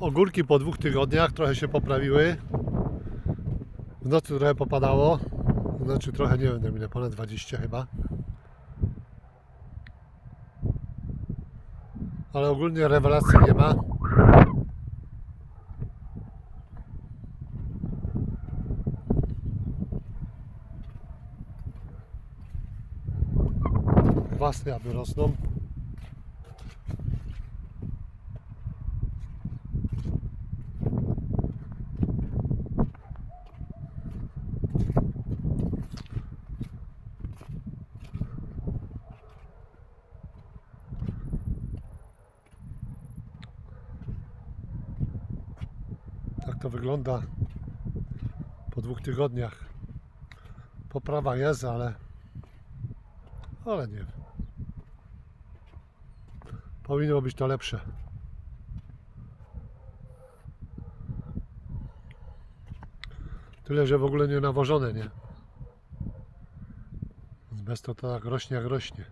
Ogórki po dwóch tygodniach trochę się poprawiły. W nocy trochę popadało. Znaczy trochę nie wiem ile, ponad 20 chyba. Ale ogólnie rewelacji nie ma. Kwasy aby rosną. Tak to wygląda po dwóch tygodniach. Poprawa jest, ale ale nie. Powinno być to lepsze. Tyle, że w ogóle nie nawożone, nie? Bez to tak rośnie jak rośnie.